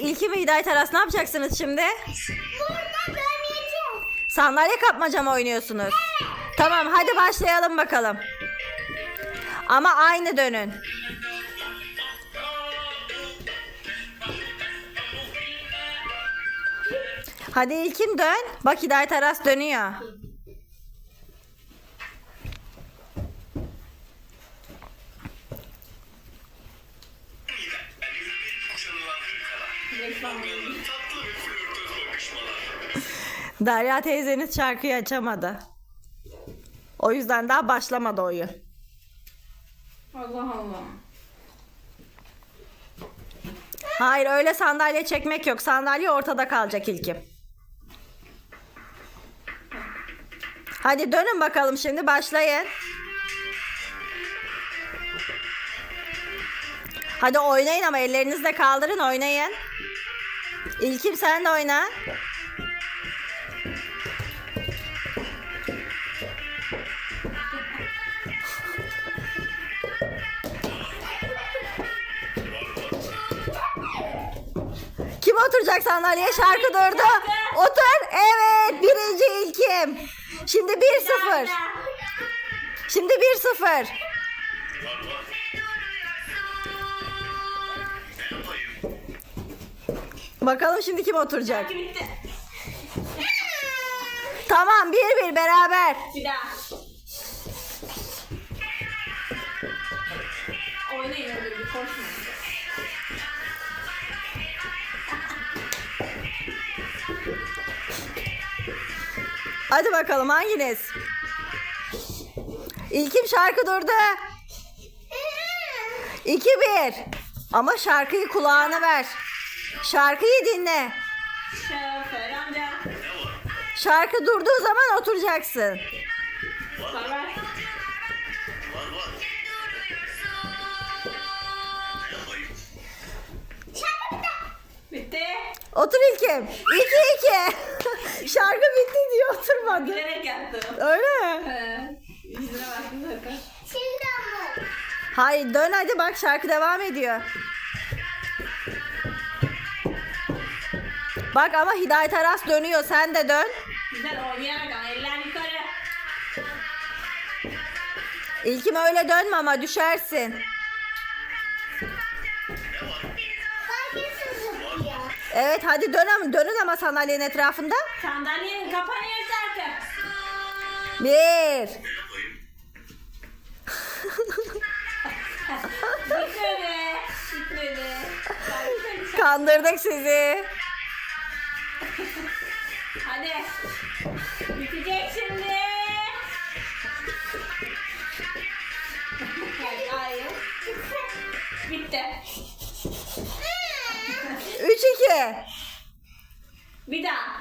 İlki mi Hidayet Aras ne yapacaksınız şimdi? Burada döneceğiz. Sandalye kapmaca mı oynuyorsunuz? Tamam hadi başlayalım bakalım. Ama aynı dönün. Hadi ilkim dön. Bak Hidayet Aras dönüyor. Derya teyzeniz şarkıyı açamadı. O yüzden daha başlamadı oyun. Allah Allah. Hayır öyle sandalye çekmek yok. Sandalye ortada kalacak ilkim. Hadi dönün bakalım şimdi başlayın. Hadi oynayın ama ellerinizi de kaldırın oynayın. İlkim sen de oyna. Oturacak sandalyeye? Şarkı durdu. Otur. Evet. Birinci ilkim. Şimdi 1-0. Şimdi 1-0. Var var. Ne yapayım? Bakalım şimdi kim oturacak? Tamam 1-1 beraber. Bir daha. Oynayın öyle bir koşmayın. Hadi bakalım hanginiz? İlkim şarkı durdu. 2-1. Ama şarkıyı kulağına ver. Şarkıyı dinle. Şoför amca. Şarkı durduğu zaman oturacaksın. Bitti. Otur İlkim. 2-2. Şarkı bitti diye oturmadı. Bilerek yaptım. Öyle mi? Yüzüne baktım zaten. Şimdi ama. Hayır dön hadi bak şarkı devam ediyor. Bak ama Hidayet Aras dönüyor sen de dön. Güzel oynayarak ama eller yukarı. İlkim öyle dönme ama düşersin. Evet hadi dön ama, dönün ama sandalyenin etrafında. Sandalyenin kapanıyor şarkı. Bir. Bitmedi. Şarkı- Kandırdık sizi. 3-2. Bir daha.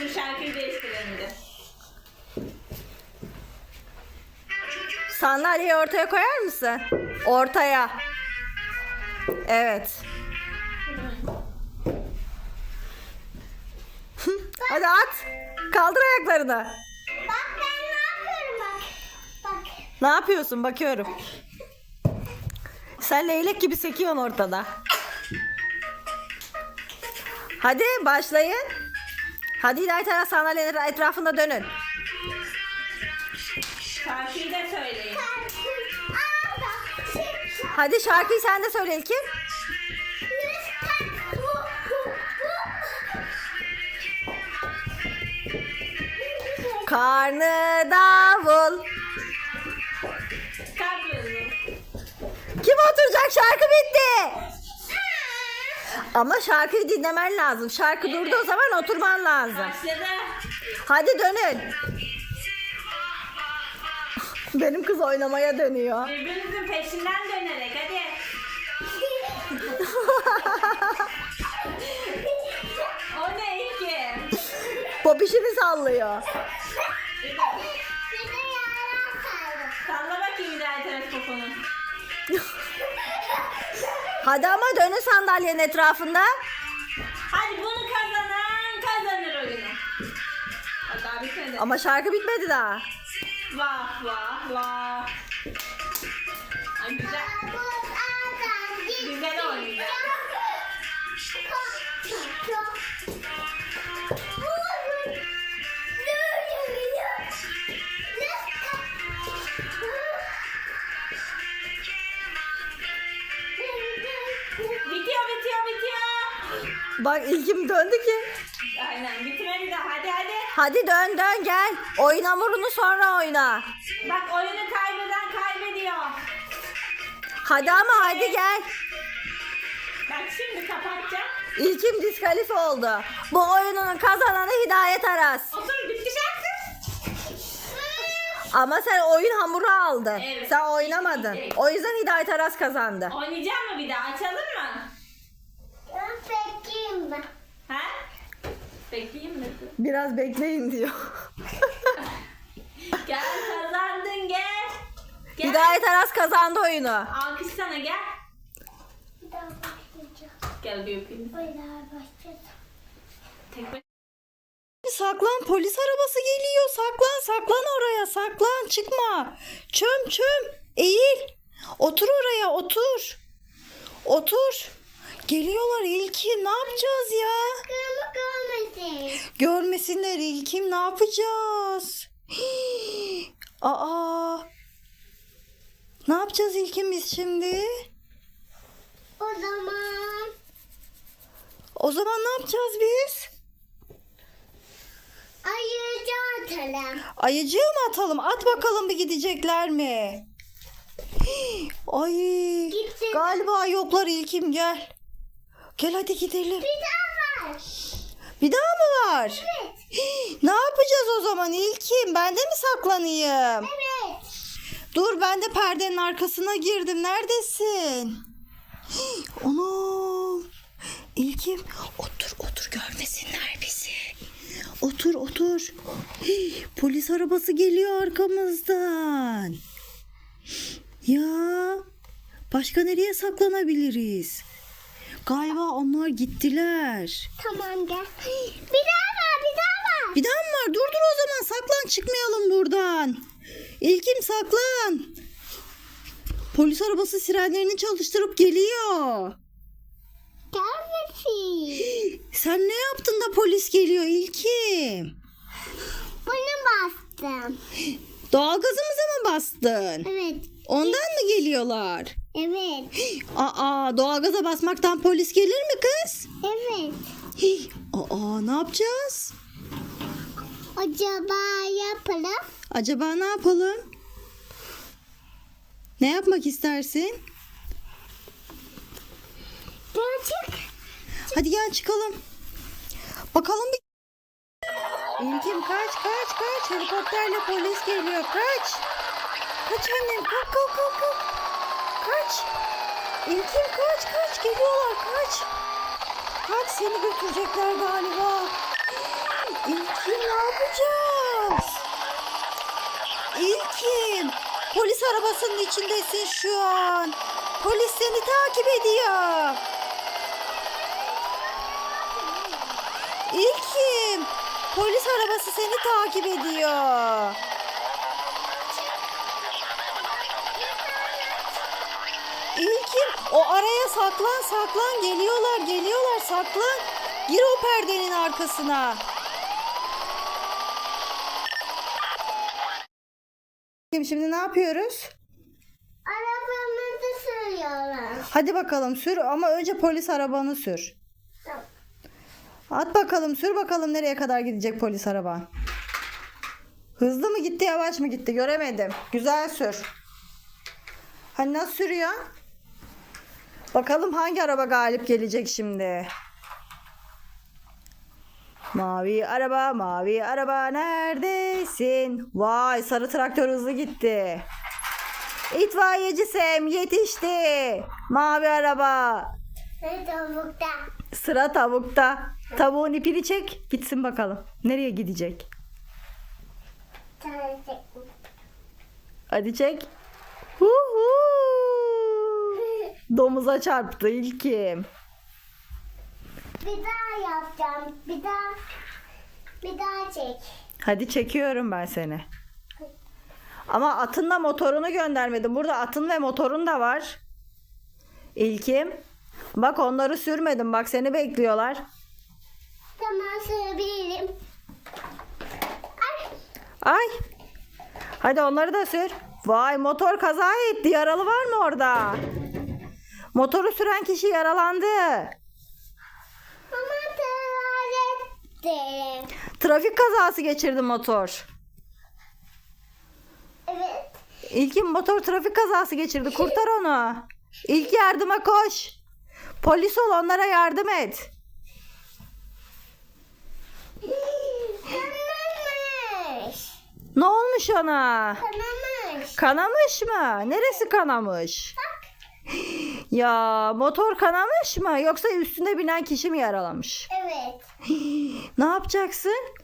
Dur şarkıyı değiştirelim de. Sandalyeyi ortaya koyar mısın? Ortaya. Evet. hadi at. Kaldır ayaklarını. Bak ben ne yapıyorum bak. Bak. Ne yapıyorsun? Bakıyorum. Sen leylek gibi sekiyorsun ortada. Hadi başlayın. Hadi Hidayet Aras sandalyenin etrafında dönün. Şarkıyı da söyleyin. Hadi şarkıyı sen de söyle İlkim. Karnı davul. Kim oturacak? Şarkı bitti. Ama şarkıyı dinlemen lazım. Şarkı durduğu zaman oturman lazım. Başladı. Hadi dönün. Benim kız oynamaya dönüyor. Birbirinizin peşinden dönerek hadi. O ne ilki? Popişini sallıyor. Salla bakayım bir daha taraf poponu. Hadi ama dönün sandalyenin etrafında. Hadi bunu kazanan kazanır oyunu. Bak daha bitmedi. Ama şarkı bitmedi daha. Vah vah vah. Ay güzel. Güzel oynayacak. Bak ilkim döndü ki. Aynen bitirmedi de hadi hadi. Hadi dön dön gel. Oyun hamurunu sonra oyna. Bak oyunu kaybeden kaybediyor. Hadi ama hadi gel. Bak şimdi kapatacağım. İlkim diskalifi oldu. Bu oyunun kazananı Hidayet Aras. Otur bitti şarkı. Ama sen oyun hamuru aldın. Evet. Sen oynamadın. O yüzden Hidayet Aras kazandı. Oynayacak mı bir daha? Açalım mı? Bekleyeyim mi? Biraz bekleyin diyor. Gel kazandın gel. Gel. Hidayet Aras kazandı oyunu. Alkış sana gel. Gel bir öpeyim. Tek baş- Saklan polis arabası geliyor. Saklan saklan oraya saklan çıkma. Çöm çöm eğil. Otur oraya otur. Otur. Geliyorlar İlkim ne yapacağız ya? Görmesinler İlkim ne yapacağız? Hii. Aa. Ne yapacağız İlkim biz şimdi? O zaman O zaman ne yapacağız biz? ayıcı atalım. Ayıcığı mı atalım? At bakalım bir gidecekler mi? Hii, Ay Gitti. galiba yoklar İlkim gel. Gel hadi gidelim. Bir daha var. Bir daha mı var? Evet. Hii, Ne yapacağız o zaman İlkim? Ben de mi saklanayım? Evet. Dur ben de perdenin arkasına girdim. Neredesin? Hii, Anam. İlkim otur otur görmesinler bizi. Otur otur. Hii, Polis arabası geliyor arkamızdan. Ya başka nereye saklanabiliriz? Galiba onlar gittiler. Tamam gel. Bir daha var, bir daha var. Bir daha mı var? Dur dur o zaman saklan çıkmayalım buradan. İlkim saklan. Polis arabası sirenlerini çalıştırıp geliyor. Gelmesin. Sen ne yaptın da polis geliyor İlkim? Bunu bastım. Doğalgazımıza mı bastın? Evet. Ondan mı geliyorlar? Evet. Aa doğalgaza basmaktan polis gelir mi kız? Evet. Hii, Aa ne yapacağız? Acaba yapalım. Acaba ne yapalım? Ne yapmak istersin? Gerçek. Hadi gel çıkalım. Bakalım bir. İlkim kaç kaç kaç. Helikopterle polis geliyor. Kaç. Kaç annem. Kalk kalk kalk kalk. Kaç. İlkim kaç kaç. Geliyorlar kaç. Kaç seni götürecekler galiba. İlkim ne yapacağız? İlkim. Polis arabasının içindesin şu an. Polis seni takip ediyor. İlkim, polis arabası seni takip ediyor. İlkim, o araya saklan, saklan. Geliyorlar, geliyorlar, saklan. Gir o perdenin arkasına. Şimdi ne yapıyoruz? Arabamızı sürüyoruz. Hadi bakalım sür ama önce polis arabanı sür. Tamam. At bakalım sür bakalım nereye kadar gidecek polis araba. Hızlı mı gitti yavaş mı gitti göremedim. Güzel sür. Hani nasıl sürüyor? Bakalım hangi araba galip gelecek şimdi. Mavi araba, mavi araba neredesin? Vay sarı traktör hızlı gitti. İtfaiyeci Sem yetişti. Mavi araba. Ve tavukta. Sıra tavukta. Tavuğun ipini çek. Gitsin bakalım. Nereye gidecek? Hadi çek. Hu hu. Domuza çarptı ilkim. Bir daha yapacağım. Bir daha. Bir daha çek. Hadi çekiyorum ben seni. Ama atınla motorunu göndermedim. Burada atın ve motorun da var. İlkim. Bak onları sürmedim. Bak seni bekliyorlar. Tamam söyleyebilirim. Ay. Ay. Hadi onları da sür. Vay motor kaza etti. Yaralı var mı orada? Motoru süren kişi yaralandı. Ama derim. Trafik kazası geçirdi motor. Evet. İlkin motor trafik kazası geçirdi. Kurtar onu. İlk yardıma koş. Polis ol onlara yardım et. Kanamış. Ne olmuş ona? Kanamış. Kanamış mı? Neresi kanamış? Ya motor kanamış mı? Yoksa üstünde binen kişi mi yaralamış? Evet. Ne yapacaksın?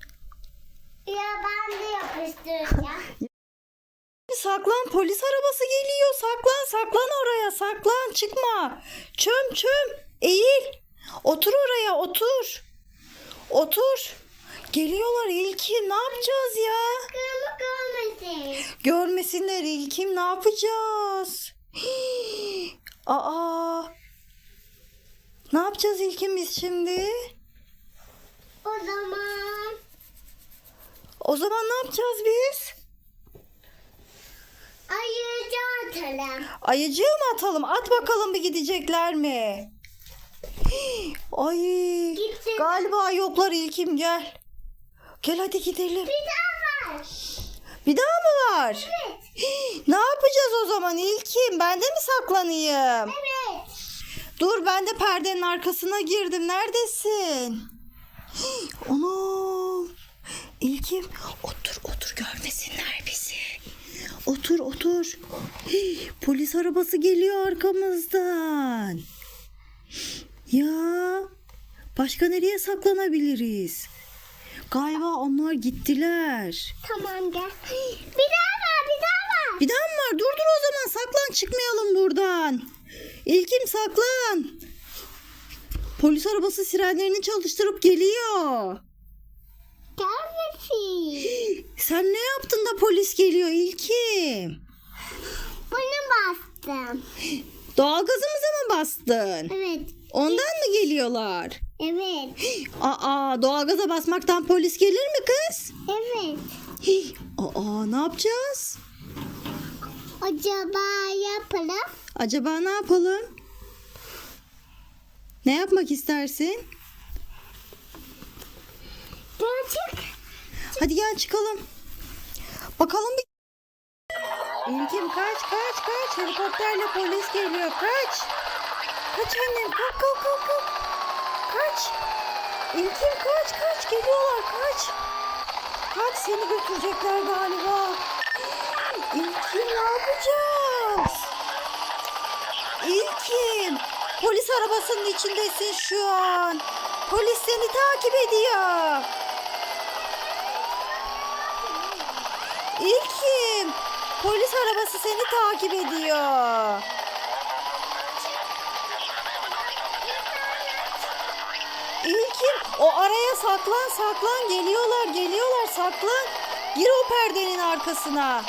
Ya ben de yapıştıracağım. Saklan polis arabası geliyor. Saklan saklan oraya saklan çıkma. Çöm çöm eğil. Otur oraya otur. Otur. Geliyorlar İlkim ne yapacağız ya? Kırmızı görmesin. Görmesinler İlkim ne yapacağız? Hii. Aa. Ne yapacağız İlkim biz şimdi? O zaman O zaman ne yapacağız biz? ayıcı atalım. Ayıcığı mı atalım? At bakalım bir gidecekler mi? Hii. Ay. Gitti. Galiba yoklar İlkim gel. Gel hadi gidelim. Bir daha var. Bir daha mı var? Evet. Ne yapacağız o zaman İlkim? Ben de mi saklanayım? Evet. Dur ben de perdenin arkasına girdim. Neredesin? Anam. İlkim otur otur görmesinler bizi. Otur otur. Hii, Polis arabası geliyor arkamızdan. Ya başka nereye saklanabiliriz? Galiba onlar gittiler. Tamam gel. Bir daha var bir daha. Bir daha mı var? Dur dur o zaman saklan çıkmayalım buradan. İlkim saklan. Polis arabası sirenlerini çalıştırıp geliyor. Gelmesin. Sen ne yaptın da polis geliyor İlkim? Bunu bastım. Doğalgazımıza mı bastın? Evet. Ondan mı geliyorlar? Evet. Aa doğalgaza basmaktan polis gelir mi kız? Evet. Aa ne yapacağız? Acaba yapalım. Acaba ne yapalım? Ne yapmak istersin? Gerçek. Hadi gel çıkalım. Bakalım bir... İlkim kaç kaç kaç. Helikopterle polis geliyor. Kaç. Kaç annem. Kalk kalk kalk kalk. Kaç. İlkim kaç kaç. Geliyorlar kaç. Kaç seni götürecekler galiba. İlkim ne yapacağız? İlkim. Polis arabasının içindesin şu an. Polis seni takip ediyor. İlkim. Polis arabası seni takip ediyor. İlkim o araya saklan saklan geliyorlar geliyorlar saklan. Gir o perdenin arkasına.